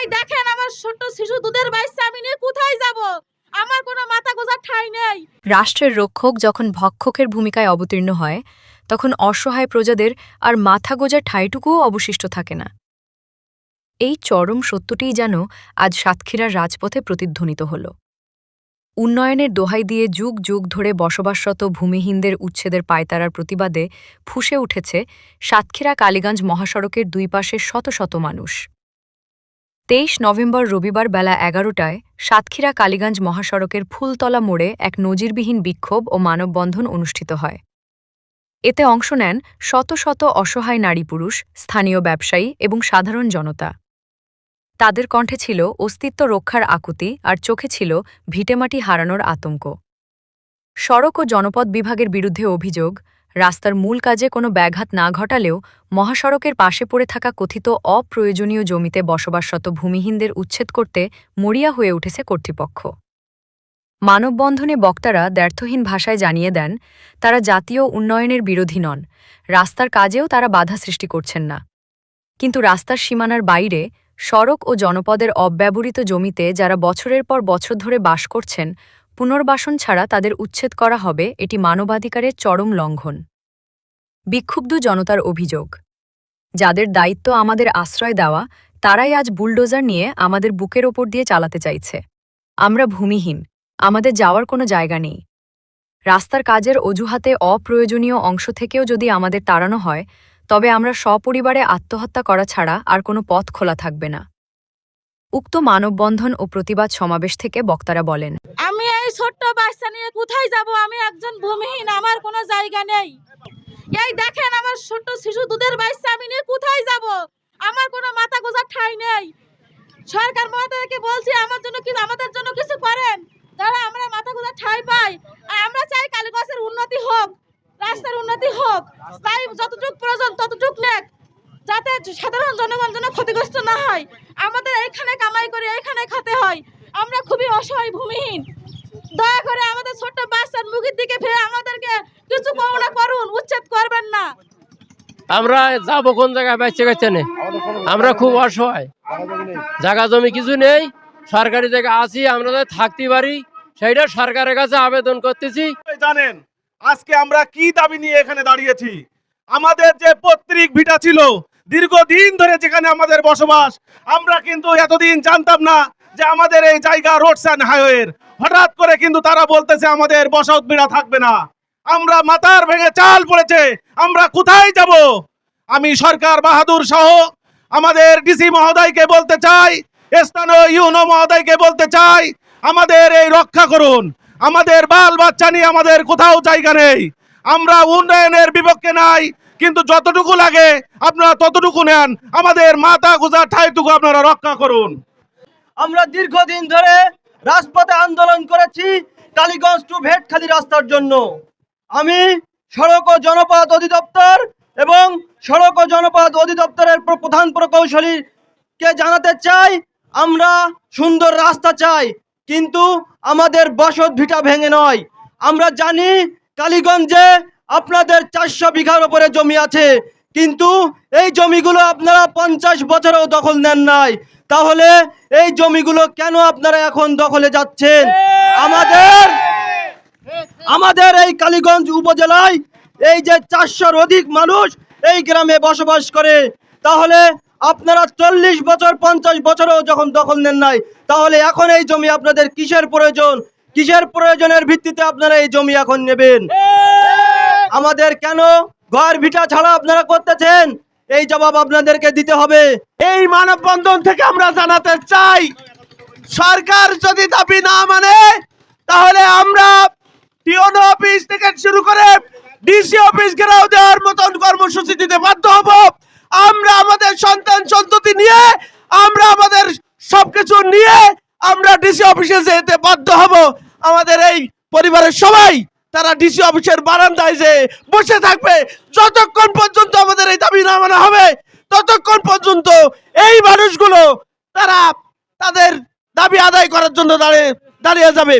এই দেখেন আমার ছোট্ট শিশু দুধের বাচ্চা আমি নিয়ে কোথায় যাব? আমার কোনো মাথা গোজার ঠাঁই নেই। রাষ্ট্রের রক্ষক যখন ভক্ষকের ভূমিকায় অবতীর্ণ হয়, তখন অসহায় প্রজাদের আর মাথা গোজার ঠাঁইটুকুও অবশিষ্ট থাকে না। এই চরম সত্যটিই যেন আজ সাতক্ষীরার রাজপথে প্রতিধ্বনিত হল। উন্নয়নের দোহাই দিয়ে যুগ যুগ ধরে বসবাসরত ভূমিহীনদের উচ্ছেদের পায়তারার প্রতিবাদে ফুসে উঠেছে সাতক্ষীরা কালীগঞ্জ মহাসড়কের দুই পাশে শত শত মানুষ। তেইশ নভেম্বর রবিবার বেলা এগারোটায় সাতক্ষীরা কালীগঞ্জ মহাসড়কের ফুলতলা মোড়ে এক নজিরবিহীন বিক্ষোভ ও মানববন্ধন অনুষ্ঠিত হয়। এতে অংশ নেন শত শত অসহায় নারী পুরুষ, স্থানীয় ব্যবসায়ী এবং সাধারণ জনতা। তাদের কণ্ঠে ছিল অস্তিত্ব রক্ষার আকুতি আর চোখে ছিল ভিটেমাটি হারানোর আতঙ্ক। সড়ক ও জনপদ বিভাগের বিরুদ্ধে অভিযোগ রাস্তার মূল কাজে কোনো ব্যাঘাত না ঘটালেও মহাসড়কের পাশে পড়ে থাকা কথিত অপ্রয়োজনীয় জমিতে বসবাসরত ভূমিহীনদের উচ্ছেদ করতে মরিয়া হয়ে উঠেছে কর্তৃপক্ষ। মানববন্ধনে বক্তারা দ্ব্যর্থহীন ভাষায় জানিয়ে দেন, তারা জাতীয় উন্নয়নের বিরোধী নন, রাস্তার কাজেও তারা বাধা সৃষ্টি করছেন না। কিন্তু রাস্তার সীমানার বাইরে সড়ক ও জনপদের অব্যবহৃত জমিতে যারা বছরের পর বছর ধরে বাস করছেন পুনর্বাসন ছাড়া তাদের উচ্ছেদ করা হবে এটি মানবাধিকারের চরম লঙ্ঘন। বিক্ষুব্ধ জনতার অভিযোগ। যাদের দায়িত্ব আমাদের আশ্রয় দেওয়া, তারাই আজ বুলডোজার নিয়ে আমাদের বুকের ওপর দিয়ে চালাতে চাইছে। আমরা ভূমিহীন, আমাদের যাওয়ার কোনো জায়গা নেই। রাস্তার কাজের অজুহাতে অপ্রয়োজনীয় অংশ থেকেও যদি আমাদের তাড়ানো হয়, তবে আমরা সপরিবারে আত্মহত্যা করা ছাড়া আর কোনো পথ খোলা থাকবে না। উক্ত মানববন্ধন ও প্রতিবাদ সমাবেশ থেকে বক্তারা বলেন ছোট্ট বাচ্চা নিয়ে কোথায় যাব? আমি একজন ভূমিহীন, আমার কোনো জায়গা নেই। এই দেখেন আমার ছোট্ট শিশু, দুধের বাচ্চা, আমি নিয়ে কোথায় যাব? আমার কোনো মাথা গোজার ঠাঁই নেই। সরকার মহোদয়কে বলছি, আমার জন্য কিছু আমাদের জন্য কিছু করেন? যারা আমরা মাথা গোজার ঠাঁই পাই। আর আমরা চাই কালীগঞ্জের উন্নতি হোক, রাস্তার উন্নতি হোক। তাই যতটুকু প্রয়োজন, ততটুক নেক, যাতে সাধারণ জনগণ যেন ক্ষতিগ্রস্ত না হয়। আমাদের এইখানে কামাই করে এইখানে খেতে হয়। আমরা খুবই অসহায়, ভূমিহীন। দয়া করে আমাদের ছোট্ট বাচ্চার মুখের দিকে ফিরে আমাদেরকে কিছু করুণা করুন উচ্ছেদ করবেন না। আমরা যাব কোন জায়গায় কাচ্চা নেই আমরা খুব অসহায়। জায়গা জমি কিছু নেই সরকারি জায়গা আছি আমরা যদি থাকতে পারি সেইটা সরকারের কাছে আবেদন করতেছি। জানেন আজকে আমরা কি দাবি নিয়ে এখানে দাঁড়িয়েছি? আমাদের যে পৈতৃক ভিটা ছিল দীর্ঘদিন ধরে যেখানে আমাদের বসবাস আমরা কিন্তু এতদিন জানতাম না যে আমাদের এই জায়গা রোডস অ্যান্ড হাইওয়ের। হঠাৎ করে কিন্তু তারা বলতেছে, আমাদের বসত বিড়া থাকবে না। আমরা মাথার ভেঙে চাল পড়েছে। আমরা কোথায় যাব? আমি সরকার বাহাদুর সহ আমাদের ডিসি মহোদয়কে বলতে চাই, স্থানীয় ইউনো মহোদয়কে বলতে চাই, আমাদের এই রক্ষা করুন। আমাদের বাল বাচ্চা নিয়ে আমাদের কোথাও জায়গা নেই। আমরা উন্নয়নের বিপক্ষে নাই, কিন্তু যতটুকু লাগে আপনারা ততটুকু নেন। আমাদের মাথা গোজা ঠাইটুকু আপনারা রক্ষা করুন। আমরা দীর্ঘদিন ধরে রাজপথে আন্দোলন করেছি টালিগঞ্জ টু ভেটখালি রাস্তার জন্য। আমি সড়ক ও জনপদ অধিদপ্তর এবং সড়ক ও জনপদ অধিদপ্তরের প্র- প্রধান প্রকৌশলীকে জানাতে চাই, আমরা সুন্দর রাস্তা চাই, কিন্তু আমাদের বসত ভিটা ভেঙে নয়। আমরা জানি কালীগঞ্জে আপনাদের চারশো বিঘার উপরে জমি আছে, কিন্তু এই জমিগুলো আপনারা পঞ্চাশ বছরেও দখল নেন নাই। তাহলে এই জমিগুলো কেন আপনারা এখন দখলে যাচ্ছেন? আমাদের আমাদের এই কালীগঞ্জ উপজেলায় এই যে চারশোর অধিক মানুষ এই গ্রামে বসবাস করে, তাহলে আপনারা চল্লিশ বছর, পঞ্চাশ বছরেও যখন দখল নেন নাই, তাহলে এখন এই জমি আপনাদের কিসের প্রয়োজন? কিসের প্রয়োজনের ভিত্তিতে আপনারা এই জমি এখন নেবেন? আমাদের কেন ঘর ভিটা ছাড়া আপনারা করতেছেন? এই জবাব আপনাদেরকে দিতে হবে। এই মানববন্ধন থেকে আমরা জানাতে চাই, সরকার যদি দাবি না মানে তাহলে আমরা টিওন অফিস থেকে শুরু করে ডিসি অফিস ঘেরাও দেওয়ার মতন কর্মসূচি দিতে বাধ্য হব। আমরা আমাদের সন্তান সন্ততি নিয়ে, আমরা আমাদের সবকিছু নিয়ে আমরা ডিসি অফিসে যেতে বাধ্য হব। আমাদের এই পরিবারের সবাই, তারা ডিসি অফিসের বারান্দায় যে বসে থাকবে। যতক্ষণ পর্যন্ত আমাদের এই দাবি না মানা হবে ততক্ষণ পর্যন্ত এই মানুষগুলো তারা তাদের দাবি আদায় করার জন্য দাঁড়িয়ে দাঁড়িয়ে যাবে?